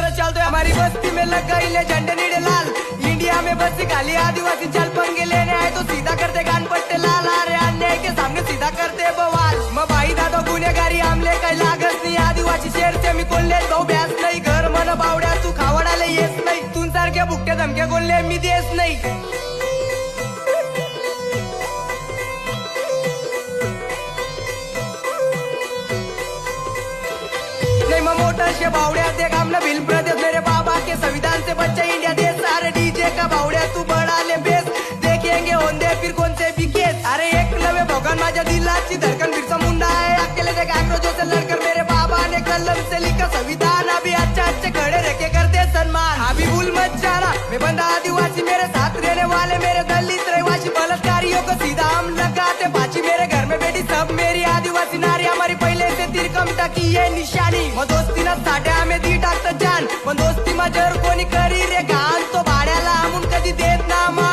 मंत्र चलते हमारी बस्ती में लग गई ले झंडे नीडे लाल. इंडिया में बस्ती खाली आदिवासी चल पंगे लेने आए तो सीधा करते कान पट्टे लाल. अरे अन्याय के सामने सीधा करते बवाल. मग भाई दादा गुन्हेगारी आमले काही लागत नाही. आदिवासी शेरचे मी कोल्हे तो ब्यास नाही. घर मन बावड्या तू खावडाला येस नाही. तुमसारख्या भुक्के धमके कोल्हे मी देस नाही. नहीं मैं मोटर से बावड़िया देख प्रदेश मेरे बाबा के संविधान से बच्चा इंडिया देश. सारे डीजे का बावड्या तू बड़ा ले बेस. देखेंगे होंदे फिर कौन से भी केस. अरे एक नवे भगवान माझ्या दिलाची धड़कन बिरसा मुंडा है अकेले देख आक्रोशों से लड़कर मेरे बाबा ने कलम से लिखा संविधान. अभी अच्छा अच्छे खड़े रखे करते सम्मान अभी भूल मत जाना मैं बंदा आदि टाकी ये निशानी मग दोस्तीला साड्या मे दी टाकत जान मग दोस्ती माझ्यावर कोणी करी रे घाण? तो